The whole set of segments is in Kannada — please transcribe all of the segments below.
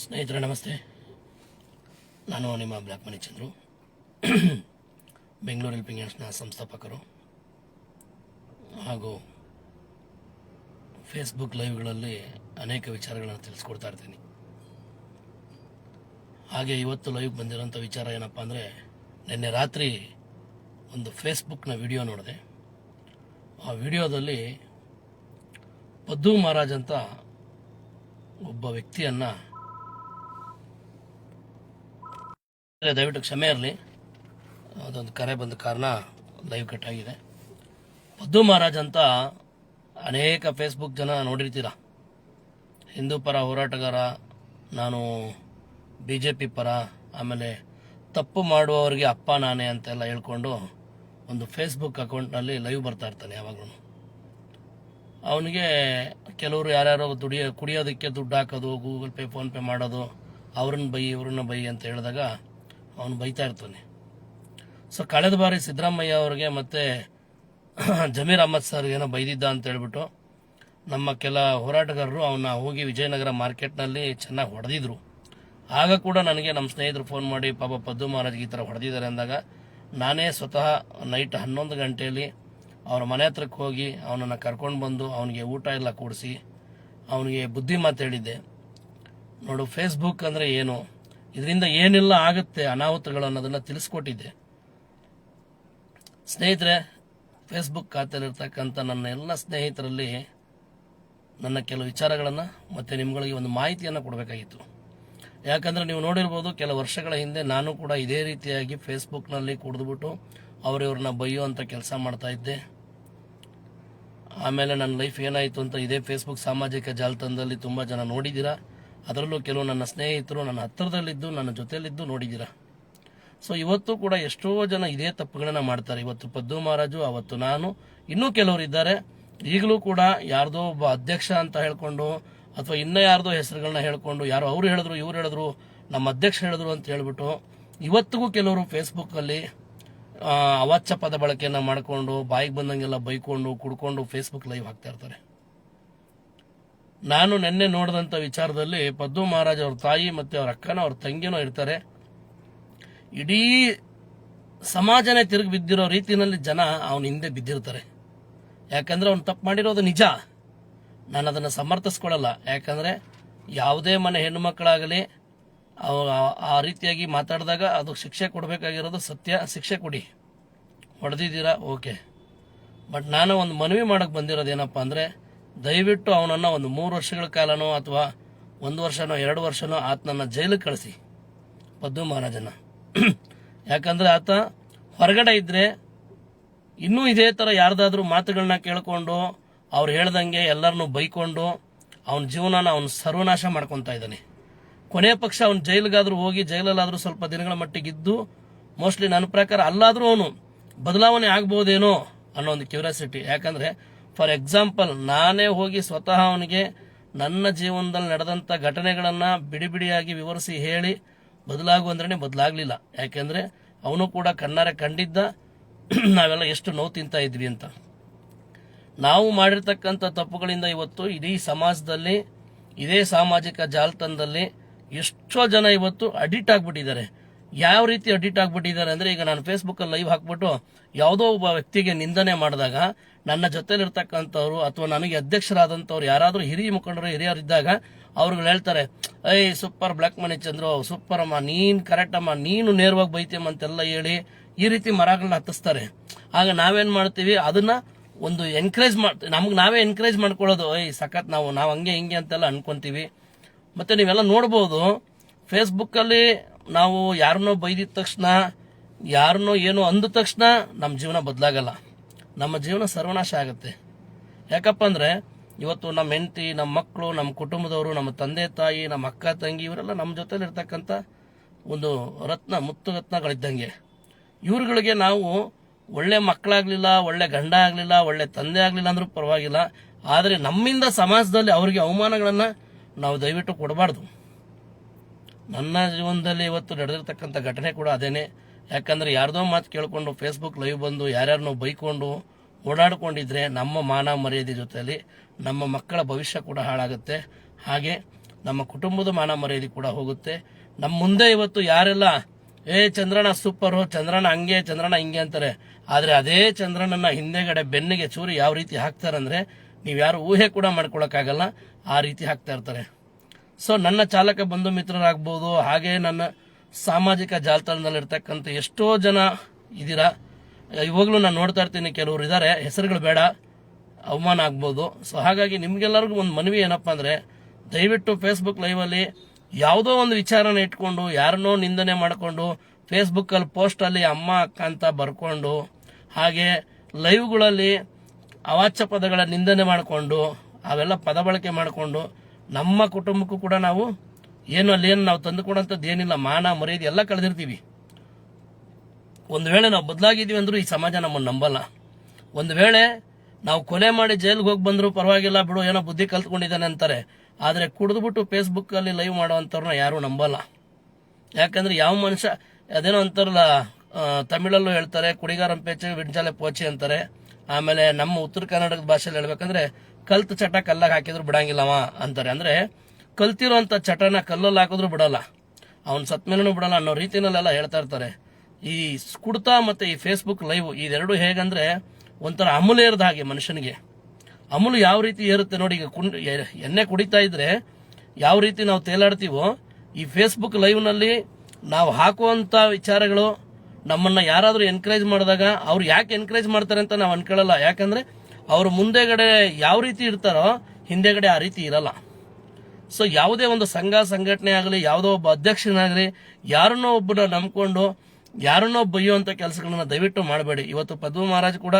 ಸ್ನೇಹಿತರೆ, ನಮಸ್ತೆ. ನಾನು ನಿಮ್ಮ black money Chandru. Bengaluru helping ಹ್ಯಾಂಡ್ಸ್ನ ಸಂಸ್ಥಾಪಕರು. ಹಾಗೂ ಫೇಸ್ಬುಕ್ ಲೈವ್ಗಳಲ್ಲಿ ಅನೇಕ ವಿಚಾರಗಳನ್ನು ತಿಳಿಸ್ಕೊಡ್ತಾ ಇರ್ತೀನಿ. ಹಾಗೆ ಇವತ್ತು ಲೈವ್ ಬಂದಿರೋಂಥ ವಿಚಾರ ಏನಪ್ಪ ಅಂದರೆ, ನಿನ್ನೆ ರಾತ್ರಿ ಒಂದು ಫೇಸ್ಬುಕ್ನ ವಿಡಿಯೋ ನೋಡಿದೆ. ಆ ವಿಡಿಯೋದಲ್ಲಿ ಪದ್ದು ಮಹಾರಾಜ್ ಅಂತ ಒಬ್ಬ ವ್ಯಕ್ತಿಯನ್ನ ದಯವಿಟ್ಟು ಕ್ಷಮೆ ಇರಲಿ. ಅದೊಂದು ಕರೆ ಬಂದ ಕಾರಣ ಲೈವ್ ಕಟ್ ಆಗಿದೆ. ಪದ್ದು ಮಹಾರಾಜ್ ಅಂತ ಅನೇಕ ಫೇಸ್ಬುಕ್ ಜನ ನೋಡಿರ್ತೀರ. ಹಿಂದೂ ಪರ ಹೋರಾಟಗಾರ, ನಾನು ಬಿ ಜೆ ಪಿ ಪರ, ಆಮೇಲೆ ತಪ್ಪು ಮಾಡುವವರಿಗೆ ಅಪ್ಪ, ನಾನೇ ಅಂತೆಲ್ಲ ಹೇಳ್ಕೊಂಡು ಒಂದು ಫೇಸ್ಬುಕ್ ಅಕೌಂಟ್ನಲ್ಲಿ ಲೈವ್ ಬರ್ತಾ ಇರ್ತಾನೆ ಯಾವಾಗಲೂ ಅವನಿಗೆ ಕೆಲವರು ಯಾರ್ಯಾರೋ ದುಡಿಯೋ, ಕುಡಿಯೋದಕ್ಕೆ ದುಡ್ಡು ಹಾಕೋದು ಗೂಗಲ್ ಪೇ ಫೋನ್ಪೇ ಮಾಡೋದು, ಅವ್ರನ್ನ ಬೈ, ಇವ್ರನ್ನ ಬೈ ಅಂತ ಹೇಳಿದಾಗ ಅವನು ಬೈತಾ ಇರ್ತಾನೆ. ಸೊ ಕಳೆದ ಬಾರಿ ಸಿದ್ದರಾಮಯ್ಯ ಅವರಿಗೆ ಮತ್ತೆ ಜಮೀರ್ ಅಹಮದ್ ಸರ್ ಏನೋ ಬೈದಿದ್ದ ಅಂತ ಹೇಳ್ಬಿಟ್ಟು ನಮ್ಮ ಕೆಲ ಹೋರಾಟಗಾರರು ಅವನ್ನ ಹೋಗಿ ವಿಜಯನಗರ ಮಾರ್ಕೆಟ್ನಲ್ಲಿ ಚೆನ್ನಾಗಿ ಹೊಡೆದಿದ್ರು. ಆಗ ಕೂಡ ನನಗೆ ನಮ್ಮ ಸ್ನೇಹಿತರು ಫೋನ್ ಮಾಡಿ, ಪಾಪ ಪದ್ದು ಮಹಾರಾಜ್ಗೆ ಈ ಥರ ಹೊಡೆದಿದ್ದಾರೆ ಅಂದಾಗ ನಾನೇ ಸ್ವತಃ ನೈಟ್ ಹನ್ನೊಂದು ಗಂಟೆಯಲ್ಲಿ ಅವನ ಮನೆ ಹತ್ರಕ್ಕೆ ಹೋಗಿ ಅವನನ್ನು ಕರ್ಕೊಂಡು ಬಂದು ಅವನಿಗೆ ಊಟ ಎಲ್ಲ ಕೂಡಿಸಿ, ಅವನಿಗೆ ಬುದ್ಧಿ ಮಾತು ಹೇಳಿದ್ದೆ. ನೋಡು ಫೇಸ್ಬುಕ್ ಅಂದರೆ ಏನು? ಇದರಿಂದ ಏನೆಲ್ಲ ಆಗುತ್ತೆ ಅನಾಹುತಗಳು ಅನ್ನೋದನ್ನು ತಿಳಿಸ್ಕೊಟ್ಟಿದ್ದೆ. ಸ್ನೇಹಿತರೆ ಫೇಸ್ಬುಕ್ ಖಾತೆಯಲ್ಲಿರ್ತಕ್ಕಂಥ ನನ್ನ ಎಲ್ಲ ಸ್ನೇಹಿತರಲ್ಲಿ ನನ್ನ ಕೆಲವು ವಿಚಾರಗಳನ್ನು ಮತ್ತು ನಿಮ್ಗಳಿಗೆ ಒಂದು ಮಾಹಿತಿಯನ್ನು ಕೊಡಬೇಕಾಗಿತ್ತು. ಯಾಕಂದರೆ ನೀವು ನೋಡಿರ್ಬೋದು ಕೆಲವು ವರ್ಷಗಳ ಹಿಂದೆ ನಾನು ಕೂಡ ಇದೇ ರೀತಿಯಾಗಿ ಫೇಸ್ಬುಕ್ನಲ್ಲಿ ಕುಡಿದ್ಬಿಟ್ಟು ಅವರಿವ್ರನ್ನ ಬೈಯುವಂಥ ಕೆಲಸ ಮಾಡ್ತಾ ಇದ್ದೆ. ಆಮೇಲೆ ನನ್ನ ಲೈಫ್ ಏನಾಯಿತು ಅಂತ ಇದೇ ಫೇಸ್ಬುಕ್ ಸಾಮಾಜಿಕ ಜಾಲತಾಣದಲ್ಲಿ ತುಂಬ ಜನ ನೋಡಿದ್ದೀರಾ? ಅದರಲ್ಲೂ ಕೆಲವು ನನ್ನ ಸ್ನೇಹಿತರು ನನ್ನ ಹತ್ತಿರದಲ್ಲಿದ್ದು, ನನ್ನ ಜೊತೆಯಲ್ಲಿದ್ದು ನೋಡಿದ್ದೀರಾ? ಸೊ ಇವತ್ತು ಕೂಡ ಎಷ್ಟೋ ಜನ ಇದೇ ತಪ್ಪುಗಳನ್ನ ಮಾಡ್ತಾರೆ. ಇವತ್ತು ಪದ್ದು ಮಹಾರಾಜು, ಅವತ್ತು ನಾನು, ಇನ್ನೂ ಕೆಲವರು ಇದ್ದಾರೆ. ಈಗಲೂ ಕೂಡ ಯಾರ್ದೋ ಒಬ್ಬ ಅಧ್ಯಕ್ಷ ಅಂತ ಹೇಳ್ಕೊಂಡು, ಅಥವಾ ಇನ್ನೂ ಯಾರ್ದೋ ಹೆಸರುಗಳನ್ನ ಹೇಳ್ಕೊಂಡು, ಯಾರು ಅವ್ರು ಹೇಳಿದ್ರು, ಇವ್ರು ಹೇಳಿದ್ರು, ನಮ್ಮ ಅಧ್ಯಕ್ಷ ಹೇಳಿದ್ರು ಅಂತ ಹೇಳ್ಬಿಟ್ಟು, ಇವತ್ತಿಗೂ ಕೆಲವರು ಫೇಸ್ಬುಕ್ಕಲ್ಲಿ ಅವಾಚ್ಯ ಪದ ಬಳಕೆಯನ್ನು ಮಾಡಿಕೊಂಡು, ಬಾಯಿಗೆ ಬಂದಂಗೆಲ್ಲ ಬೈಕೊಂಡು, ಕುಡ್ಕೊಂಡು ಫೇಸ್ಬುಕ್ ಲೈವ್ ಹಾಕ್ತಾ ಇರ್ತಾರೆ. ನಾನು ನಿನ್ನೆ ನೋಡಿದಂಥ ವಿಚಾರದಲ್ಲಿ ಪದ್ಮ ಮಹಾರಾಜ್ ಅವ್ರ ತಾಯಿ ಮತ್ತು ಅವ್ರ ಅಕ್ಕನ ಅವ್ರ ತಂಗಿನೂ ಇರ್ತಾರೆ. ಇಡೀ ಸಮಾಜನೇ ತಿರುಗಿ ಬಿದ್ದಿರೋ ರೀತಿಯಲ್ಲಿ ಜನ ಅವನ ಹಿಂದೆ ಬಿದ್ದಿರ್ತಾರೆ. ಯಾಕಂದರೆ ಅವ್ನು ತಪ್ಪು ಮಾಡಿರೋದು ನಿಜ. ನಾನು ಅದನ್ನು ಸಮರ್ಥಿಸ್ಕೊಳ್ಳಲ್ಲ. ಯಾಕಂದರೆ ಯಾವುದೇ ಮನೆ ಹೆಣ್ಣು ಮಕ್ಕಳಾಗಲಿ ಅವ ಆ ರೀತಿಯಾಗಿ ಮಾತಾಡಿದಾಗ ಅದು ಶಿಕ್ಷೆ ಕೊಡಬೇಕಾಗಿರೋದು ಸತ್ಯ, ಶಿಕ್ಷೆ ಕೊಡಿ. ಹೊಡೆದಿದ್ದೀರಾ? ಓಕೆ. ಬಟ್ ನಾನು ಒಂದು ಮನವಿ ಮಾಡೋಕ್ಕೆ ಬಂದಿರೋದು ಏನಪ್ಪ ಅಂದರೆ ದಯವಿಟ್ಟು ಅವನನ್ನು ಒಂದು ಮೂರು ವರ್ಷಗಳ ಕಾಲನೋ ಅಥವಾ ಒಂದು ವರ್ಷನೋ, ಎರಡು ವರ್ಷನೋ ಆತನನ್ನು ಜೈಲಿಗೆ ಕಳಿಸಿ. ಪದ್ದು ಮಹಾರಾಜನ. ಯಾಕಂದರೆ ಆತ ಹೊರಗಡೆ ಇದ್ದರೆ ಇನ್ನೂ ಇದೇ ಥರ ಯಾರ್ದಾದ್ರೂ ಮಾತುಗಳನ್ನ ಕೇಳಿಕೊಂಡು, ಅವ್ರು ಹೇಳ್ದಂಗೆ ಎಲ್ಲರನ್ನೂ ಬೈಕೊಂಡು, ಅವನ ಜೀವನನ ಅವನು ಸರ್ವನಾಶ ಮಾಡ್ಕೊತಾ ಇದ್ದಾನೆ. ಕೊನೆ ಪಕ್ಷ ಅವನು ಜೈಲಿಗಾದ್ರೂ ಹೋಗಿ, ಜೈಲಲ್ಲಾದರೂ ಸ್ವಲ್ಪ ದಿನಗಳ ಮಟ್ಟಿಗೆ ಇದ್ದು, ಮೋಸ್ಟ್ಲಿ ನನ್ನ ಪ್ರಕಾರ ಅಲ್ಲಾದರೂ ಅವನು ಬದಲಾವಣೆ ಆಗ್ಬೋದೇನೋ ಅನ್ನೋ ಒಂದು ಕ್ಯೂರಿಯಾಸಿಟಿ. ಯಾಕಂದ್ರೆ ಫಾರ್ ಎಕ್ಸಾಂಪಲ್ ನಾನೇ ಹೋಗಿ ಸ್ವತಃ ಅವನಿಗೆ ನನ್ನ ಜೀವನದಲ್ಲಿ ನಡೆದಂಥ ಘಟನೆಗಳನ್ನು ಬಿಡಿ ಬಿಡಿಯಾಗಿ ವಿವರಿಸಿ ಹೇಳಿ ಬದಲಾಗುವಂದ್ರೆ ಬದಲಾಗಲಿಲ್ಲ. ಯಾಕೆಂದರೆ ಅವನು ಕೂಡ ಕಣ್ಣಾರೆ ಕಂಡಿದ್ದ, ನಾವೆಲ್ಲ ಎಷ್ಟು ನೋವು ತಿಂತಾ ಇದ್ವಿ ಅಂತ. ನಾವು ಮಾಡಿರ್ತಕ್ಕಂಥ ತಪ್ಪುಗಳಿಂದ ಇವತ್ತು ಇಡೀ ಸಮಾಜದಲ್ಲಿ, ಇದೇ ಸಾಮಾಜಿಕ ಜಾಲತಾಣದಲ್ಲಿ ಎಷ್ಟೋ ಜನ ಇವತ್ತು ಅಡಿಟ್ ಆಗ್ಬಿಟ್ಟಿದ್ದಾರೆ. ಯಾವ ರೀತಿ ಅಡಿಟ್ ಆಗ್ಬಿಟ್ಟಿದ್ದಾರೆ ಅಂದ್ರೆ ಈಗ ನಾನು ಫೇಸ್ಬುಕ್ ಅಲ್ಲಿ ಲೈವ್ ಹಾಕ್ಬಿಟ್ಟು ಯಾವುದೋ ಒಬ್ಬ ವ್ಯಕ್ತಿಗೆ ನಿಂದನೆ ಮಾಡಿದಾಗ ನನ್ನ ಜೊತೆಲಿರ್ತಕ್ಕಂಥವ್ರು ಅಥವಾ ನನಗೆ ಅಧ್ಯಕ್ಷರಾದಂಥವ್ರು ಯಾರಾದರೂ ಹಿರಿಯ ಮುಖಂಡರು ಹಿರಿಯರಿದ್ದಾಗ ಅವ್ರುಗಳು ಹೇಳ್ತಾರೆ I super black money Chandru super ಅಮ್ಮ, ನೀನ್ ಕರೆಕ್ಟ್ ಅಮ್ಮ, ನೀನು ನೇರವಾಗಿ ಬೈತೀಯಮ್ಮ ಅಂತೆಲ್ಲ ಹೇಳಿ ಈ ರೀತಿ ಮರಗಳನ್ನ ಹತ್ತಿಸ್ತಾರೆ. ಆಗ ನಾವೇನ್ ಮಾಡ್ತೀವಿ, ಅದನ್ನ ಒಂದು ಎನ್ಕರೇಜ್ ಮಾಡ್ ನಮ್ಗೆ ನಾವೇ ಎನ್ಕರೇಜ್ ಮಾಡ್ಕೊಳ್ಳೋದು ಐ ಸಖತ್ ನಾವು ನಾವು ಹಂಗೆ ಹಿಂಗೆ ಅಂತೆಲ್ಲ ಅನ್ಕೊಂತೀವಿ. ಮತ್ತೆ ನೀವೆಲ್ಲ ನೋಡ್ಬೋದು ಫೇಸ್ಬುಕ್ಕಲ್ಲಿ ನಾವು ಯಾರನ್ನೋ ಬೈದಿದ ತಕ್ಷಣ, ಯಾರನ್ನೋ ಏನೋ ಅಂದ ತಕ್ಷಣ ನಮ್ಮ ಜೀವನ ಬದಲಾಗಲ್ಲ. ನಮ್ಮ ಜೀವನ ಸರ್ವನಾಶ ಆಗುತ್ತೆ. ಯಾಕಪ್ಪ ಅಂದರೆ, ಇವತ್ತು ನಮ್ಮ ಹೆಂಡತಿ ನಮ್ಮ ಮಕ್ಕಳು ನಮ್ಮ ಕುಟುಂಬದವರು, ನಮ್ಮ ತಂದೆ, ತಾಯಿ ನಮ್ಮ ಅಕ್ಕ, ತಂಗಿ, ಇವರೆಲ್ಲ ನಮ್ಮ ಜೊತೆಲಿ ಇರ್ತಕ್ಕಂಥ ಒಂದು ರತ್ನ, ಮುತ್ತು ರತ್ನಗಳಿದ್ದಂಗೆ. ಇವ್ರುಗಳಿಗೆ ನಾವು ಒಳ್ಳೆ ಮಕ್ಕಳಾಗಲಿಲ್ಲ, ಒಳ್ಳೆ ಗಂಡ ಆಗಲಿಲ್ಲ, ಒಳ್ಳೆ ತಂದೆ ಆಗಲಿಲ್ಲ ಅಂದರೂ ಪರವಾಗಿಲ್ಲ. ಆದರೆ ನಮ್ಮಿಂದ ಸಮಾಜದಲ್ಲಿ ಅವರಿಗೆ ಅವಮಾನಗಳನ್ನು ನಾವು ದಯವಿಟ್ಟು ಕೊಡಬಾರ್ದು. ನನ್ನ ಜೀವನದಲ್ಲಿ ಇವತ್ತು ನಡೆದಿರ್ತಕ್ಕಂಥ ಘಟನೆ ಕೂಡ ಅದೇನೆ. ಯಾಕಂದರೆ ಯಾರ್ದೋ ಮಾತು ಕೇಳಿಕೊಂಡು ಫೇಸ್ಬುಕ್ ಲೈವ್ ಬಂದು ಯಾರ್ಯಾರನ್ನೋ ಬೈಕೊಂಡು ಓಡಾಡಿಕೊಂಡಿದ್ರೆ ನಮ್ಮ ಮಾನ ಮರ್ಯಾದೆ ಜೊತೆಯಲ್ಲಿ ನಮ್ಮ ಮಕ್ಕಳ ಭವಿಷ್ಯ ಕೂಡ ಹಾಳಾಗುತ್ತೆ. ಹಾಗೆ ನಮ್ಮ ಕುಟುಂಬದ ಮಾನ ಮರ್ಯಾದೆ ಕೂಡ ಹೋಗುತ್ತೆ. ನಮ್ಮ ಮುಂದೆ ಇವತ್ತು ಯಾರೆಲ್ಲ, ಏ ಚಂದ್ರನ ಸೂಪರು ಚಂದ್ರನ ಹಂಗೆ ಚಂದ್ರನ ಹಿಂಗೆ ಅಂತಾರೆ. ಆದರೆ ಅದೇ ಚಂದ್ರನನ್ನ ಹಿಂದೆಗಡೆ ಬೆನ್ನಿಗೆ ಚೂರಿ ಯಾವ ರೀತಿ ಹಾಕ್ತಾರಂದ್ರೆ ನೀವು ಯಾರು ಊಹೆ ಕೂಡ ಮಾಡ್ಕೊಳಕ್ಕಾಗಲ್ಲ, ಆ ರೀತಿ ಹಾಕ್ತಾ ಇರ್ತಾರೆ. ಸೊ ನನ್ನ ಚಾಲಕ ಬಂಧು ಮಿತ್ರರಾಗ್ಬೋದು ಹಾಗೆ ನನ್ನ ಸಾಮಾಜಿಕ ಜಾಲತಾಣದಲ್ಲಿರ್ತಕ್ಕಂಥ ಎಷ್ಟೋ ಜನ ಇದ್ದೀರಾ ಇವಾಗಲೂ ನಾನು ನೋಡ್ತಾ ಇರ್ತೀನಿ, ಕೆಲವರು ಇದ್ದಾರೆ ಹೆಸರುಗಳು ಬೇಡ, ಅವಮಾನ ಆಗ್ಬೋದು. ಸೊ ಹಾಗಾಗಿ ನಿಮ್ಗೆಲ್ಲರಿಗೂ ಒಂದು ಮನವಿ ಏನಪ್ಪ ಅಂದರೆ, ದಯವಿಟ್ಟು ಫೇಸ್ಬುಕ್ ಲೈವಲ್ಲಿ ಯಾವುದೋ ಒಂದು ವಿಚಾರನ ಇಟ್ಕೊಂಡು, ಯಾರನ್ನೋ ನಿಂದನೆ ಮಾಡಿಕೊಂಡು ಫೇಸ್ಬುಕ್ಕಲ್ಲಿ ಪೋಸ್ಟಲ್ಲಿ ಅಮ್ಮ, ಅಕ್ಕ ಅಂತ ಬರ್ಕೊಂಡು, ಹಾಗೆ ಲೈವ್ಗಳಲ್ಲಿ ಅವಾಚ್ಯ ಪದಗಳ ನಿಂದನೆ ಮಾಡಿಕೊಂಡು, ಅವೆಲ್ಲ ಪದ ಬಳಕೆ ಮಾಡಿಕೊಂಡು ನಮ್ಮ ಕುಟುಂಬಕ್ಕೂ ಕೂಡ ನಾವು ಏನು ಅಲ್ಲಿ ಏನು ನಾವು ತಂದುಕೊಡೋಂಥದ್ದು ಏನಿಲ್ಲ, ಮಾನ, ಮರ್ಯಾದೆ ಎಲ್ಲ ಕಳೆದಿರ್ತೀವಿ. ಒಂದು ವೇಳೆ ನಾವು ಬದಲಾಗಿದ್ದೀವಿ ಅಂದರೂ ಈ ಸಮಾಜ ನಮ್ಮನ್ನು ನಂಬಲ್ಲ. ಒಂದು ವೇಳೆ ನಾವು ಕೊಲೆ ಮಾಡಿ ಜೈಲಿಗೆ ಹೋಗಿ ಬಂದರೂ ಪರವಾಗಿಲ್ಲ, ಬಿಡು, ಏನೋ ಬುದ್ಧಿ ಕಲ್ತ್ಕೊಂಡಿದ್ದಾನೆ ಅಂತಾರೆ. ಆದರೆ ಕುಡಿದ್ಬಿಟ್ಟು ಫೇಸ್ಬುಕ್ಕಲ್ಲಿ ಲೈವ್ ಮಾಡೋವಂಥವ್ರನ್ನ ಯಾರೂ ನಂಬಲ್ಲ. ಯಾಕಂದರೆ ಯಾವ ಮನುಷ್ಯ, ಅದೇನೋ ಅಂತಾರಲ್ಲ ತಮಿಳಲ್ಲೂ ಹೇಳ್ತಾರೆ ಕುಡಿಗಾರಂ ಪೇಚೆ ವಿಡ್ಜಾಲೆ ಪೋಚೆ ಅಂತಾರೆ. ಆಮೇಲೆ ನಮ್ಮ ಉತ್ತರ ಕರ್ನಾಟಕದ ಭಾಷೆಯಲ್ಲಿ ಹೇಳ್ಬೇಕಂದ್ರೆ, ಕಲ್ತ್ ಚಟ ಕಲ್ಲಾಗ ಹಾಕಿದ್ರು ಬಿಡಂಗಿಲ್ಲವ ಅಂತಾರೆ. ಅಂದ್ರೆ ಕಲ್ತಿರೋಂಥ ಚಟನ ಕಲ್ಲಲ್ಲಿ ಹಾಕಿದ್ರು ಬಿಡಲ್ಲ. ಅವ್ನು ಸತ್ಮೇಲೂ ಬಿಡಲ್ಲ ಅನ್ನೋ ರೀತಿನಲ್ಲೆಲ್ಲ ಹೇಳ್ತಾ ಇರ್ತಾರೆ. ಈ ಕುಡ್ತಾ ಮತ್ತೆ ಈ ಫೇಸ್ಬುಕ್ ಲೈವ್ ಇದೆರಡು ಹೇಗಂದ್ರೆ ಒಂಥರ ಅಮೂಲ್ಯ ಏರದ ಹಾಗೆ ಮನುಷ್ಯನಿಗೆ. ಅಮೂಲು ಯಾವ ರೀತಿ ಏರುತ್ತೆ ನೋಡಿ, ಈಗ ಕುಂಡ್ ಎಣ್ಣೆ ಕುಡಿತಾ ಇದ್ರೆ ಯಾವ ರೀತಿ ನಾವು ತೇಲಾಡ್ತೀವೋ, ಈ ಫೇಸ್ಬುಕ್ ಲೈವ್ನಲ್ಲಿ ನಾವು ಹಾಕುವಂತ ವಿಚಾರಗಳು ನಮ್ಮನ್ನ ಯಾರಾದರೂ ಎನ್ಕರೇಜ್ ಮಾಡಿದಾಗ ಅವ್ರು ಯಾಕೆ ಎನ್ಕರೇಜ್ ಮಾಡ್ತಾರೆ ಅಂತ ನಾವು ಅನ್ಕೊಳ್ಳಲ್ಲ. ಯಾಕಂದ್ರೆ ಅವ್ರು ಮುಂದೆಗಡೆ ಯಾವ ರೀತಿ ಇರ್ತಾರೋ ಹಿಂದೆಗಡೆ ಆ ರೀತಿ ಇರಲ್ಲ. ಸೊ ಯಾವುದೇ ಒಂದು ಸಂಘ, ಸಂಘಟನೆ ಆಗಲಿ, ಯಾವುದೋ ಒಬ್ಬ ಅಧ್ಯಕ್ಷನಾಗಲಿ, ಯಾರನ್ನೋ ಒಬ್ಬನ ನಂಬ್ಕೊಂಡು, ಯಾರನ್ನೋ ಬೈಯುವಂಥ ಕೆಲಸಗಳನ್ನ ದಯವಿಟ್ಟು ಮಾಡಬೇಡಿ. ಇವತ್ತು ಪದ್ಮ ಮಹಾರಾಜ್ ಕೂಡ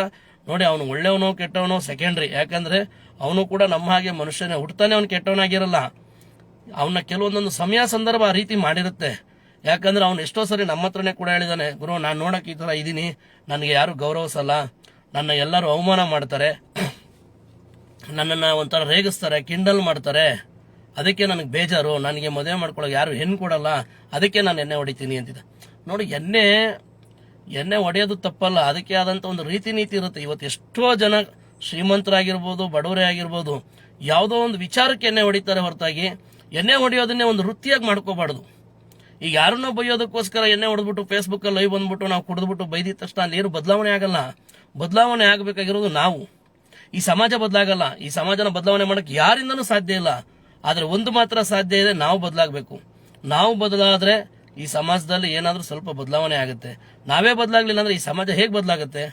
ನೋಡಿ ಅವನು ಒಳ್ಳೆಯವನೋ, ಕೆಟ್ಟವನೋ ಸೆಕೆಂಡ್ರಿ ಯಾಕಂದ್ರೆ ಅವನು ಕೂಡ ನಮ್ಮ ಹಾಗೆ ಮನುಷ್ಯನೇ. ಹುಟ್ಟತಾನೆ ಅವನು ಕೆಟ್ಟವನಾಗಿರಲ್ಲ. ಅವನ ಕೆಲವೊಂದೊಂದು ಸಮಯ ಸಂದರ್ಭ ಆ ರೀತಿ ಮಾಡಿರುತ್ತೆ. ಯಾಕಂದ್ರೆ ಅವನು ಎಷ್ಟೋ ಸರಿ ನಮ್ಮ ಹತ್ರನೇ ಕೂಡ ಹೇಳಿದಾನೆ, ಗುರು, ನಾನು ನೋಡಕ್ ಈ ಥರ ಇದ್ದೀನಿ ನನಗೆ ಯಾರು ಗೌರವಿಸಲ್ಲ ನನ್ನ ಎಲ್ಲರೂ ಅವಮಾನ ಮಾಡ್ತಾರೆ. ನನ್ನನ್ನು ಒಂಥರ ರೇಗಿಸ್ತಾರೆ, ಕಿಂಡಲ್ ಮಾಡ್ತಾರೆ. ಅದಕ್ಕೆ ನನಗೆ ಬೇಜಾರು. ನನಗೆ ಮದುವೆ ಮಾಡ್ಕೊಳ್ಳೋಕೆ ಯಾರು ಹೆಣ್ಣು ಕೊಡಲ್ಲ. ಅದಕ್ಕೆ ನಾನು ಎಣ್ಣೆ ಹೊಡಿತೀನಿ, ಅಂತಿದ್ದೆ. ನೋಡಿ, ಎಣ್ಣೆ ಎಣ್ಣೆ ಹೊಡೆಯೋದು ತಪ್ಪಲ್ಲ. ಅದಕ್ಕೆ ಆದಂಥ ಒಂದು ರೀತಿ ನೀತಿ ಇರುತ್ತೆ. ಇವತ್ತು ಎಷ್ಟೋ ಜನ ಶ್ರೀಮಂತರಾಗಿರ್ಬೋದು, ಬಡವರೇ ಆಗಿರ್ಬೋದು, ಯಾವುದೋ ಒಂದು ವಿಚಾರಕ್ಕೆ ಎಣ್ಣೆ ಹೊಡಿತಾರೆ ಹೊರತಾಗಿ. ಎಣ್ಣೆ ಹೊಡೆಯೋದನ್ನೇ ಒಂದು ವೃತ್ತಿಯಾಗಿ ಮಾಡ್ಕೋಬಾರ್ದು. ಈಗ ಯಾರನ್ನ ಬೈಯೋದಕ್ಕೋಸ್ಕರ ಎಣ್ಣೆ ಹೊಡೆದ್ಬಿಟ್ಟು ಫೇಸ್ಬುಕ್ ಲೈವ್ ಬಂದ್ಬಿಟ್ಟು ನಾವು ಕುಡಿದ್ಬಿಟ್ಟು ಬೈದಿದ ತಕ್ಷಣ ನೀರು ಬದಲಾವಣೆ ಆಗಲ್ಲ. ಬದಲಾವಣೆ ಆಗಬೇಕಾಗಿರೋದು ನಾವು. ಈ ಸಮಾಜ ಬದಲಾಗಲ್ಲ. ಈ ಸಮಾಜನ ಬದಲಾವಣೆ ಮಾಡಕ್ಕೆ ಯಾರಿಂದನೂ ಸಾಧ್ಯ ಇಲ್ಲ. ಆದರೆ ಒಂದು ಮಾತ್ರ ಸಾಧ್ಯ ಇದೆ, ನಾವು ಬದಲಾಗಬೇಕು. ನಾವು ಬದಲಾದ್ರೆ ಈ ಸಮಾಜದಲ್ಲಿ ಏನಾದರೂ ಸ್ವಲ್ಪ ಬದಲಾವಣೆ ಆಗುತ್ತೆ. ನಾವೇ ಬದಲಾಗ್ಲಿಲ್ಲ ಅಂದ್ರೆ ಈ ಸಮಾಜ ಹೇಗೆ ಬದಲಾಗುತ್ತೆ?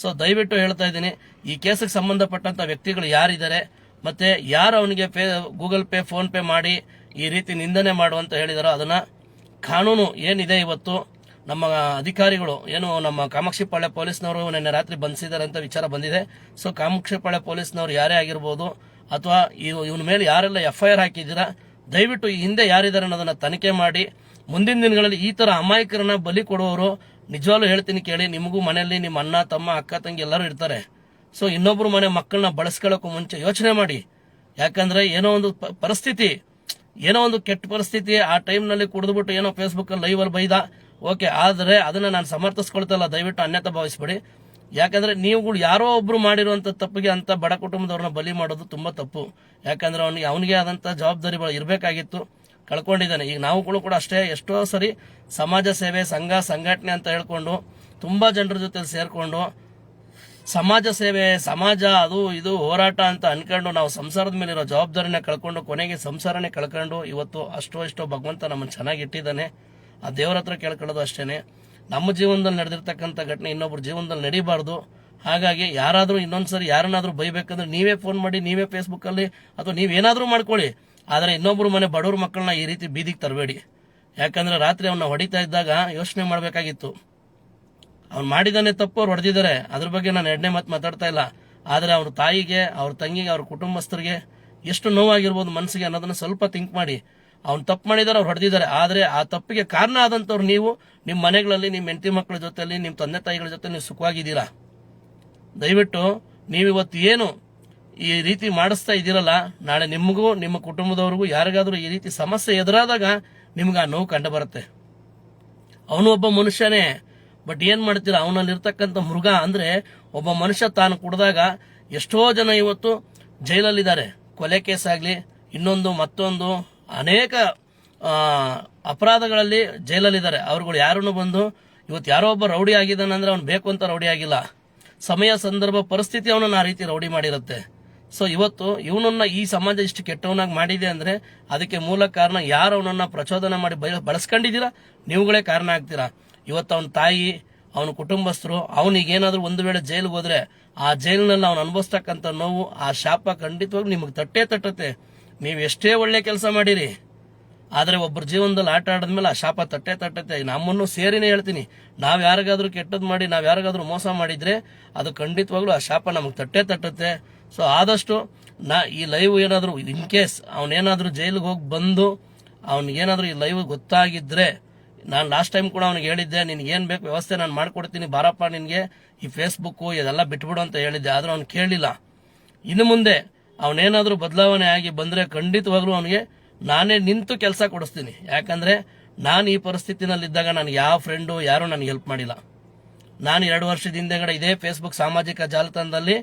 ಸೊ ದಯವಿಟ್ಟು ಹೇಳ್ತಾ ಇದ್ದೀನಿ, ಈ ಕೇಸಿಗೆ ಸಂಬಂಧಪಟ್ಟಂತ ವ್ಯಕ್ತಿಗಳು ಯಾರಿದ್ದಾರೆ, ಮತ್ತೆ ಯಾರು ಅವನಿಗೆ pay Google Pay PhonePe ಮಾಡಿ ಈ ರೀತಿ ನಿಂದನೆ ಮಾಡುವಂತ ಹೇಳಿದಾರೋ ಅದನ್ನ ಕಾನೂನು ಏನಿದೆ ಇವತ್ತು? ನಮ್ಮ ಅಧಿಕಾರಿಗಳು ಏನು ನಮ್ಮ ಕಾಮಾಕ್ಷಿಪಾಳ್ಯ ಪೊಲೀಸ್ನವರು ನಿನ್ನೆ ರಾತ್ರಿ ಬಂಧಿಸಿದ್ದಾರೆ ಅಂತ ವಿಚಾರ ಬಂದಿದೆ. ಸೊ ಕಾಮಾಕ್ಷಿಪಾಳ್ಯ ಪೊಲೀಸ್ನವರು ಯಾರೇ ಆಗಿರ್ಬೋದು ಅಥವಾ ಇವನ ಮೇಲೆ ಯಾರೆಲ್ಲ ಎಫ್ ಐ ಹಾಕಿದ್ದೀರಾ, ದಯವಿಟ್ಟು ಈ ಹಿಂದೆ ಯಾರಿದ್ದಾರೆ ಅನ್ನೋದನ್ನ ತನಿಖೆ ಮಾಡಿ. ಮುಂದಿನ ದಿನಗಳಲ್ಲಿ ಈ ತರ ಅಮಾಯಕರನ್ನ ಬಲಿ ಕೊಡುವವರು, ನಿಜವಾಗ್ಲೂ ಹೇಳ್ತೀನಿ ಕೇಳಿ, ನಿಮಗೂ ಮನೆಯಲ್ಲಿ ನಿಮ್ಮ ಅಣ್ಣ, ತಮ್ಮ, ಅಕ್ಕ, ತಂಗಿ ಎಲ್ಲರೂ ಇರ್ತಾರೆ. ಸೊ ಇನ್ನೊಬ್ಬರು ಮನೆ ಮಕ್ಕಳನ್ನ ಬಳಸ್ಕೊಳ್ಳೋಕ್ಕೂ ಮುಂಚೆ ಯೋಚನೆ ಮಾಡಿ. ಯಾಕಂದ್ರೆ ಏನೋ ಒಂದು ಪರಿಸ್ಥಿತಿ ಏನೋ ಒಂದು ಕೆಟ್ಟ ಪರಿಸ್ಥಿತಿ ಆ ಟೈಮ್ನಲ್ಲಿ ಕುಡಿದ್ಬಿಟ್ಟು ಏನೋ ಫೇಸ್ಬುಕ್ ಲೈವ್ ಅಲ್ಲಿ ಬೈದ. ಓಕೆ ಆದ್ರೆ ಅದನ್ನ ನಾನು ಸಮರ್ಥಿಸ್ಕೊಳ್ತಲ್ಲ, ದಯವಿಟ್ಟು ಅನ್ಯತ ಭಾವಿಸ್ಬೇಡಿ. ಯಾಕಂದ್ರೆ ನೀವುಗಳು ಯಾರೋ ಒಬ್ರು ಮಾಡಿರುವಂತ ತಪ್ಪಿಗೆ ಅಂತ ಬಡ ಕುಟುಂಬದವ್ರನ್ನ ಬಲಿ ಮಾಡೋದು ತುಂಬಾ ತಪ್ಪು. ಯಾಕಂದ್ರೆ ಅವನಿಗೆ ಅವನಿಗೆ ಆದಂತ ಜವಾಬ್ದಾರಿಗಳು ಇರಬೇಕಾಗಿತ್ತು. ಕಳ್ಕೊಂಡಿದ್ದಾನೆ. ಈಗ ನಾವುಗಳು ಕೂಡ ಅಷ್ಟೇ ಎಷ್ಟೋ ಸರಿ ಸಮಾಜ ಸೇವೆ, ಸಂಘ, ಸಂಘಟನೆ ಅಂತ ಹೇಳ್ಕೊಂಡು ತುಂಬಾ ಜನರ ಜೊತೆ ಸೇರ್ಕೊಂಡು ಸಮಾಜ ಸೇವೆ, ಸಮಾಜ ಅದು ಇದು ಹೋರಾಟ ಅಂತ ಅನ್ಕೊಂಡು ನಾವು ಸಂಸಾರದ ಮೇಲಿರೋ ಜವಾಬ್ದಾರಿನ ಕಳ್ಕೊಂಡು, ಕೊನೆಗೆ ಸಂಸಾರನೇ ಕಳ್ಕೊಂಡು ಇವತ್ತು ಅಷ್ಟೋ ಇಷ್ಟೋ ಭಗವಂತ ನಮ್ಮನ್ನು ಚೆನ್ನಾಗಿ ಇಟ್ಟಿದ್ದಾನೆ. ಆ ದೇವರ ಹತ್ರ ಕೇಳ್ಕೊಳ್ಳೋದು ಅಷ್ಟೇ ನಮ್ಮ ಜೀವನದಲ್ಲಿ ನಡೆದಿರ್ತಕ್ಕಂಥ ಘಟನೆ ಇನ್ನೊಬ್ರ ಜೀವನದಲ್ಲಿ ನಡೀಬಾರ್ದು. ಹಾಗಾಗಿ ಯಾರಾದರೂ ಇನ್ನೊಂದ್ಸರಿ ಯಾರನ್ನಾದರೂ ಬೈಬೇಕಂದ್ರೆ ನೀವೇ ಫೋನ್ ಮಾಡಿ, ನೀವೇ ಫೇಸ್ಬುಕ್ಕಲ್ಲಿ ಅಥವಾ ನೀವೇನಾದರೂ ಮಾಡ್ಕೊಳ್ಳಿ. ಆದರೆ ಇನ್ನೊಬ್ಬರು ಮನೆ ಬಡವ್ರ ಮಕ್ಕಳನ್ನ ಈ ರೀತಿ ಬೀದಿಗೆ ತರಬೇಡಿ. ಯಾಕಂದರೆ ರಾತ್ರಿ ಅವನ್ನ ಹೊಡಿತಾ ಇದ್ದಾಗ ಯೋಚನೆ ಮಾಡಬೇಕಾಗಿತ್ತು. ಅವ್ನು ಮಾಡಿದಾನೆ ತಪ್ಪು, ಅವ್ರು ಹೊಡೆದಿದ್ದಾರೆ. ಅದ್ರ ಬಗ್ಗೆ ನಾನು ಎರಡನೇ ಮಾತು ಮಾತಾಡ್ತಾ ಇಲ್ಲ. ಆದರೆ ಅವ್ರ ತಾಯಿಗೆ, ಅವ್ರ ತಂಗಿಗೆ, ಅವ್ರ ಕುಟುಂಬಸ್ಥರಿಗೆ ಎಷ್ಟು ನೋವಾಗಿರ್ಬೋದು ಮನಸ್ಸಿಗೆ ಅನ್ನೋದನ್ನ ಸ್ವಲ್ಪ ಥಿಂಕ್ ಮಾಡಿ. ಅವ್ನು ತಪ್ಪು ಮಾಡಿದಾರೆ ಅವ್ರು ಹೊಡೆದಿದ್ದಾರೆ. ಆದರೆ ಆ ತಪ್ಪಿಗೆ ಕಾರಣ ಆದಂಥವ್ರು ನೀವು ನಿಮ್ಮ ಮನೆಗಳಲ್ಲಿ ನಿಮ್ಮ ಹೆಂಡತಿ ಮಕ್ಕಳ ಜೊತೆಲಿ ನಿಮ್ಮ ತಂದೆ ತಾಯಿಗಳ ಜೊತೆ ನೀವು ಸುಖವಾಗಿದ್ದೀರಾ? ದಯವಿಟ್ಟು ನೀವಿವತ್ತು ಏನು ಈ ರೀತಿ ಮಾಡಿಸ್ತಾ ಇದ್ದೀರಲ್ಲ, ನಾಳೆ ನಿಮಗೂ, ನಿಮ್ಮ ಕುಟುಂಬದವ್ರಿಗೂ ಯಾರಿಗಾದ್ರೂ ಈ ರೀತಿ ಸಮಸ್ಯೆ ಎದುರಾದಾಗ ನಿಮ್ಗೆ ಆ ನೋವು ಕಂಡು ಬರುತ್ತೆ ಅವನು ಒಬ್ಬ ಮನುಷ್ಯನೇ ಬಟ್ ಏನ್ ಅವನಲ್ಲಿ ಅವನಲ್ಲಿರ್ತಕ್ಕಂಥ ಮೃಗ ಅಂದ್ರೆ ಒಬ್ಬ ಮನುಷ್ಯ ತಾನು ಕುಡ್ದಾಗ ಎಷ್ಟೋ ಜನ ಇವತ್ತು ಜೈಲಲ್ಲಿದ್ದಾರೆ. ಕೊಲೆ ಕೇಸ್ ಆಗ್ಲಿ ಇನ್ನೊಂದು, ಮತ್ತೊಂದು, ಅನೇಕ ಅಪರಾಧಗಳಲ್ಲಿ ಜೈಲಲ್ಲಿದ್ದಾರೆ. ಅವ್ರುಗಳು ಯಾರನ್ನು ಬಂದು ಇವತ್ತು ಯಾರೋ ಒಬ್ಬ ರೌಡಿ ಆಗಿದ್ದಾನೆ ಅಂದ್ರೆ ಅವ್ನು ಬೇಕು ಅಂತ ರೌಡಿ ಆಗಿಲ್ಲ. ಸಮಯ, ಸಂದರ್ಭ, ಪರಿಸ್ಥಿತಿ ಅವನನ್ನ ಆ ರೀತಿ ರೌಡಿ ಮಾಡಿರುತ್ತೆ. ಸೊ ಇವತ್ತು ಇವನನ್ನ ಈ ಸಮಾಜ ಇಷ್ಟು ಕೆಟ್ಟವನಾಗಿ ಮಾಡಿದೆ ಅಂದ್ರೆ ಅದಕ್ಕೆ ಮೂಲ ಕಾರಣ ಯಾರು ಅವನನ್ನ ಪ್ರಚೋದನೆ ಮಾಡಿ ಬಳಸ್ಕೊಂಡಿದ್ದೀರಾ? ನೀವುಗಳೇ ಕಾರಣ ಆಗ್ತೀರಾ? ಇವತ್ತು ಅವನ ತಾಯಿ, ಅವನ ಕುಟುಂಬಸ್ಥರು, ಅವನಿಗೇನಾದರೂ ಒಂದು ವೇಳೆ ಜೈಲಿಗೆ ಹೋದ್ರೆ ಆ ಜೈಲಿನಲ್ಲಿ ಅವನು ಅನುಭವಿಸ್ತಕ್ಕಂಥ ನೋವು, ಆ ಶಾಪ ಖಂಡಿತವಾಗ್ಲೂ ನಿಮಗೆ ತಟ್ಟೇ ತಟ್ಟತ್ತೆ. ನೀವು ಎಷ್ಟೇ ಒಳ್ಳೆ ಕೆಲಸ ಮಾಡಿರಿ, ಆದರೆ ಒಬ್ಬರ ಜೀವನದಲ್ಲಿ ಆಟ ಆಡಿದ್ಮೇಲೆ ಆ ಶಾಪ ತಟ್ಟೆ ತಟ್ಟತ್ತೆ. ನಮ್ಮನ್ನು ಸೇರಿನೇ ಹೇಳ್ತೀನಿ. ನಾವು ಯಾರಿಗಾದ್ರೂ ಕೆಟ್ಟದ್ದು ಮಾಡಿ, ನಾವು ಯಾರಿಗಾದ್ರೂ ಮೋಸ ಮಾಡಿದ್ರೆ ಅದು ಖಂಡಿತವಾಗ್ಲೂ ಆ ಶಾಪ ನಮಗೆ ತಟ್ಟೆ ತಟ್ಟತ್ತೆ. ಸೊ ಆದಷ್ಟು ನಾ ಈ ಲೈವ್ ಏನಾದರೂ ಇನ್ ಕೇಸ್ ಅವನೇನಾದರೂ ಜೈಲಿಗೆ ಹೋಗಿ ಬಂದು, ಅವನಿಗೇನಾದರೂ ಈ ಲೈವ್ ಗೊತ್ತಾಗಿದ್ರೆ ನಾನು ಲಾಸ್ಟ್ ಟೈಮ್ ಕೂಡ ಅವ್ನಿಗೆ ಹೇಳಿದ್ದೆ, ನಿನಗೆ ಏನು ಬೇಕು ವ್ಯವಸ್ಥೆ ನಾನು ಮಾಡ್ಕೊಡ್ತೀನಿ, ಬಾರಪ್ಪ ನಿನಗೆ. ಈ ಫೇಸ್ಬುಕ್ಕು ಇದೆಲ್ಲ ಬಿಟ್ಬಿಡು ಅಂತ ಹೇಳಿದ್ದೆ, ಆದರೂ ಅವ್ನು ಕೇಳಲಿಲ್ಲ ಇನ್ನು ಮುಂದೆ ಅವನೇನಾದರೂ ಬದಲಾವಣೆ ಆಗಿ ಬಂದ್ರೆ ಖಂಡಿತವಾಗ್ಲೂ ಅವನಿಗೆ ನಾನೇ ನಿಂತು ಕೆಲಸ ಕೊಡಿಸ್ತೀನಿ. ಯಾಕಂದ್ರೆ ನಾನು ಈ ಪರಿಸ್ಥಿತಿನಲ್ಲಿದ್ದಾಗ ನನಗೆ ಯಾವ ಫ್ರೆಂಡು ಯಾರು ನನಗೆ ಹೆಲ್ಪ್ ಮಾಡಿಲ್ಲ. ನಾನು ಎರಡು ವರ್ಷದ ಹಿಂದೆಗಡೆ ಇದೇ ಫೇಸ್ಬುಕ್ ಸಾಮಾಜಿಕ ಜಾಲತಾಣದಲ್ಲಿ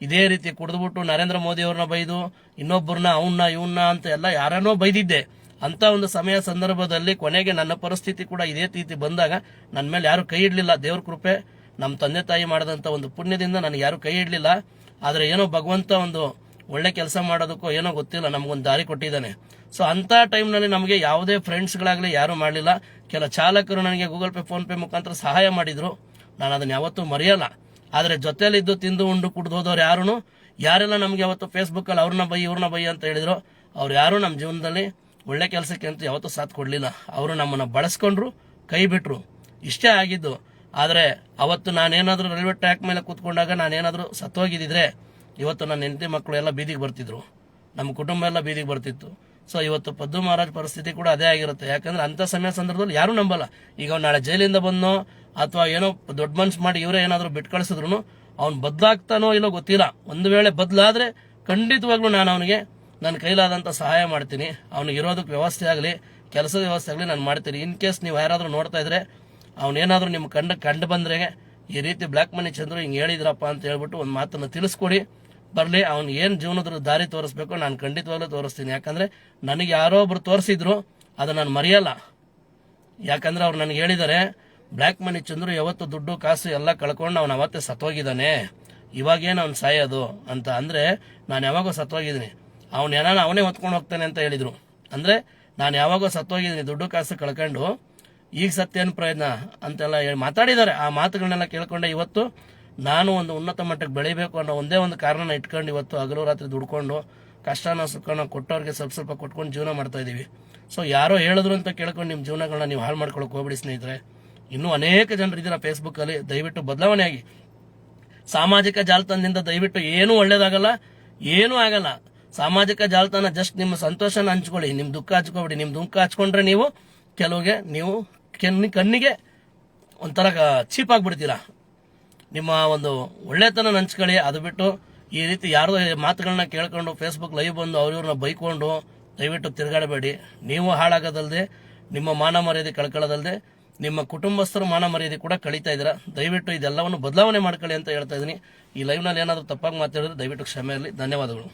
ಇದೇ ರೀತಿ ಕುಡಿದ್ಬಿಟ್ಟು ನರೇಂದ್ರ ಮೋದಿ ಅವ್ರನ್ನ ಬೈದು, ಇನ್ನೊಬ್ಬರನ್ನ ಅವನ್ನ ಇವನ್ನ ಅಂತ ಎಲ್ಲ ಯಾರನ್ನೋ ಬೈದಿದ್ದೆ. ಅಂತ ಒಂದು ಸಮಯ ಸಂದರ್ಭದಲ್ಲಿ ಕೊನೆಗೆ ನನ್ನ ಪರಿಸ್ಥಿತಿ ಕೂಡ ಇದೇ ರೀತಿ ಬಂದಾಗ ನನ್ನ ಮೇಲೆ ಯಾರು ಕೈ ಇಡಲಿಲ್ಲ. ದೇವ್ರ ಕೃಪೆ ನಮ್ಮ ತಂದೆ ತಾಯಿ ಮಾಡಿದಂಥ ಒಂದು ಪುಣ್ಯದಿಂದ ನನಗೆ ಯಾರು ಕೈ ಇಡಲಿಲ್ಲ. ಆದರೆ ಏನೋ ಭಗವಂತ ಒಂದು ಒಳ್ಳೆ ಕೆಲಸ ಮಾಡೋದಕ್ಕೋ ಏನೋ ಗೊತ್ತಿಲ್ಲ, ನಮಗೊಂದು ದಾರಿ ಕೊಟ್ಟಿದ್ದಾನೆ. ಸೊ ಅಂಥ ಟೈಮ್ನಲ್ಲಿ ನಮಗೆ ಯಾವುದೇ ಫ್ರೆಂಡ್ಸ್ಗಳಾಗಲಿ ಯಾರೂ ಮಾಡಲಿಲ್ಲ. ಕೆಲ ಚಾಲಕರು ನನಗೆ ಗೂಗಲ್ ಪೇ ಫೋನ್ಪೇ ಮುಖಾಂತರ ಸಹಾಯ ಮಾಡಿದ್ರು. ನಾನು ಅದನ್ನ ಯಾವತ್ತೂ ಮರೆಯಲ್ಲ. ಆದರೆ ಜೊತೆಯಲ್ಲಿದ್ದು ತಿಂದು ಉಂಡು ಕುಡ್ದು ಹೋದವ್ರು ಯಾರು ಯಾರೆಲ್ಲ ನಮಗೆ ಯಾವತ್ತು ಫೇಸ್ಬುಕ್ಕಲ್ಲಿ ಅವ್ರನ್ನ ಬೈ, ಇವ್ರನ್ನ ಬೈ ಅಂತ ಹೇಳಿದ್ರು. ಅವ್ರು ಯಾರು ನಮ್ಮ ಜೀವನದಲ್ಲಿ? ಒಳ್ಳೆ ಕೆಲಸಕ್ಕೆ ಅಂತ ಯಾವತ್ತೂ ಸಾಥ್ ಕೊಡಲಿಲ್ಲ. ಅವರು ನಮ್ಮನ್ನು ಬಳಸ್ಕೊಂಡ್ರು, ಕೈ ಬಿಟ್ಟರು ಇಷ್ಟೇ ಆಗಿದ್ದು. ಆದರೆ ಅವತ್ತು ನಾನೇನಾದರೂ ರೈಲ್ವೆ ಟ್ರ್ಯಾಕ್ ಮೇಲೆ ಕೂತ್ಕೊಂಡಾಗ ನಾನೇನಾದರೂ ಸತ್ತೋಗಿದ್ದಿದ್ರೆ ಇವತ್ತು ನನ್ನ ಹೆಂಡತಿ ಮಕ್ಕಳು ಎಲ್ಲ ಬೀದಿಗೆ ಬರ್ತಿದ್ರು. ನಮ್ಮ ಕುಟುಂಬ ಎಲ್ಲ ಬೀದಿಗೆ ಬರ್ತಿತ್ತು. ಸೊ ಇವತ್ತು ಪದ್ದು ಮಹಾರಾಜ್ ಪರಿಸ್ಥಿತಿ ಕೂಡ ಅದೇ ಆಗಿರುತ್ತೆ. ಯಾಕಂದ್ರೆ ಅಂಥ ಸಮಯ ಸಂದರ್ಭದಲ್ಲಿ ಯಾರೂ ನಂಬಲ್ಲ. ಈಗ ಅವ್ನು ನಾಳೆ ಜೈಲಿಂದ ಬಂದನೋ, ಅಥವಾ ಏನೋ ದೊಡ್ಡ ಮನ್ಸು ಮಾಡಿ ಇವರೇ ಏನಾದರೂ ಬಿಟ್ಟು ಕಳಿಸಿದ್ರು ಅವ್ನು ಬದಲಾಗ್ತಾನೋ ಇಲ್ಲೋ ಗೊತ್ತಿಲ್ಲ. ಒಂದು ವೇಳೆ ಬದಲಾದರೆ ಖಂಡಿತವಾಗ್ಲೂ ನಾನು ಅವನಿಗೆ ನನ್ನ ಕೈಲಾದಂಥ ಸಹಾಯ ಮಾಡ್ತೀನಿ. ಅವ್ನಿಗೆ ಇರೋದಕ್ಕೆ ವ್ಯವಸ್ಥೆ ಆಗಲಿ, ಕೆಲಸದ ವ್ಯವಸ್ಥೆ ಆಗಲಿ ನಾನು ಮಾಡ್ತೀನಿ. ಇನ್ ಕೇಸ್ ನೀವು ಯಾರಾದರೂ ನೋಡ್ತಾ ಇದ್ರೆ, ಅವನೇನಾದರೂ ನಿಮ್ಮ ಕಂಡು ಕಂಡು ಬಂದ್ರೆ, ಈ ರೀತಿ ಬ್ಲ್ಯಾಕ್ ಮನಿ ಚಂದ್ರು ಹಿಂಗೆ ಹೇಳಿದ್ರಪ್ಪ ಅಂತ ಹೇಳ್ಬಿಟ್ಟು ಒಂದು ಮಾತನ್ನು ತಿಳಿಸ್ಕೊಡಿ. ಬರಲಿ, ಅವ್ನು ಏನು ಜೀವನದ ದಾರಿ ತೋರಿಸ್ಬೇಕು ನಾನು ಖಂಡಿತವಾಗ್ಲೂ ತೋರಿಸ್ತೀನಿ. ಯಾಕಂದರೆ ನನಗೆ ಯಾರೋ ಒಬ್ರು ತೋರಿಸಿದ್ರು, ಅದು ನಾನು ಮರೆಯಲ್ಲ. ಯಾಕಂದರೆ ಅವ್ರು ನನಗೆ ಹೇಳಿದ್ದಾರೆ ಬ್ಲ್ಯಾಕ್ ಮನಿ ಚಂದ್ರು ಯಾವತ್ತು ದುಡ್ಡು, ಕಾಸು ಎಲ್ಲ ಕಳ್ಕೊಂಡು ಅವನು ಅವತ್ತೇ ಸತ್ತೋಗಿದ್ದಾನೆ ಇವಾಗೇನು ಅವ್ನು ಸಾಯೋದು ಅಂತ ಅಂದರೆ ನಾನು ಯಾವಾಗೋ ಸತ್ತೋಗಿದ್ದೀನಿ ಅವ್ನು ಏನಾನ ಅವನೇ ಹೊತ್ಕೊಂಡು ಹೋಗ್ತಾನೆ ಅಂತ ಹೇಳಿದ್ರು. ಅಂದ್ರೆ ನಾನು ಯಾವಾಗೋ ಸತ್ತೋಗಿದ್ದೀನಿ, ದುಡ್ಡು ಕಾಸು ಕಳ್ಕೊಂಡು ಈಗ ಸತ್ಯೇನು ಪ್ರಯತ್ನ ಅಂತೆಲ್ಲ ಹೇಳಿ ಮಾತಾಡಿದ್ದಾರೆ. ಆ ಮಾತುಗಳನ್ನೆಲ್ಲ ಕೇಳ್ಕೊಂಡೆ ಇವತ್ತು ನಾನು ಒಂದು ಉನ್ನತ ಮಟ್ಟಕ್ಕೆ ಬೆಳಿಬೇಕು ಅನ್ನೋ ಒಂದೇ ಒಂದು ಕಾರಣನ ಇಟ್ಕೊಂಡು ಇವತ್ತು ಹಗಲು ರಾತ್ರಿ ದುಡ್ಕೊಂಡು ಕಷ್ಟನ ಸುಖನ ಕೊಟ್ಟವ್ರಿಗೆ ಸ್ವಲ್ಪ ಸ್ವಲ್ಪ ಕೊಟ್ಕೊಂಡು ಜೀವನ ಮಾಡ್ತಾ ಇದ್ದೀವಿ ಸೊ ಯಾರೋ ಹೇಳಿದ್ರು ಅಂತ ಕೇಳ್ಕೊಂಡು ನಿಮ್ಮ ಜೀವನಗಳನ್ನ ನೀವು ಹಾಳು ಮಾಡ್ಕೊಳಕ್ಕೆ ಹೋಗ್ಬಿಡಿ ಸ್ನೇಹಿತರೆ. ಇನ್ನೂ ಅನೇಕ ಜನರು ಇದ್ದೀರ ಫೇಸ್ಬುಕ್ಕಲ್ಲಿ ದಯವಿಟ್ಟು ಬದಲಾವಣೆ ಆಗಿ ಸಾಮಾಜಿಕ ಜಾಲತಾಣದಿಂದ ದಯವಿಟ್ಟು ಏನೂ ಒಳ್ಳೇದಾಗಲ್ಲ, ಏನೂ ಆಗಲ್ಲ. ಸಾಮಾಜಿಕ ಜಾಲತಾಣ ಜಸ್ಟ್ ನಿಮ್ಮ ಸಂತೋಷನ ಹಂಚ್ಕೊಳ್ಳಿ ನಿಮ್ಮ ದುಃಖ ಹಂಚ್ಕೊಬಿಡಿ ನಿಮ್ಮ ದುಃಖ ಹಚ್ಕೊಂಡ್ರೆ ನೀವು ಕೆಲವಿಗೆ ನೀವು ಕೆನ್ನಿ, ಕಣ್ಣಿಗೆ ಒಂಥರ ಚೀಪ್ ಆಗಿಬಿಡ್ತೀರಾ. ನಿಮ್ಮ ಒಂದು ಒಳ್ಳೆತನ ಹಂಚ್ಕೊಳ್ಳಿ, ಅದು ಬಿಟ್ಟು ಈ ರೀತಿ ಯಾರು ಮಾತುಗಳನ್ನ ಕೇಳ್ಕೊಂಡು ಫೇಸ್ಬುಕ್ ಲೈವ್ ಬಂದು ಅವ್ರಿವ್ರನ್ನ ಬೈಕೊಂಡು ದಯವಿಟ್ಟು ತಿರುಗಾಡಬೇಡಿ. ನೀವು ಹಾಳಾಗೋದಲ್ಲದೆ ನಿಮ್ಮ ಮಾನ ಮರ್ಯಾದೆ ಕಳ್ಕೊಳ್ಳೋದಲ್ಲದೆ ನಿಮ್ಮ ಕುಟುಂಬಸ್ಥರ ಮಾನ ಮರ್ಯಾದೆ ಕೂಡ ಕಳೀತಾ ಇದ್ದೀರಾ. ದಯವಿಟ್ಟು ಇದೆಲ್ಲವನ್ನು ಬದಲಾವಣೆ ಮಾಡ್ಕೊಳ್ಳಿ ಅಂತ ಹೇಳ್ತಾ ಇದ್ದೀನಿ. ಈ ಲೈವ್ನಲ್ಲಿ ಏನಾದರೂ ತಪ್ಪಾಗಿ ಮಾತಾಡಿದ್ರೆ ದಯವಿಟ್ಟು ಕ್ಷಮೆ ಇರಲಿ. ಧನ್ಯವಾದಗಳು.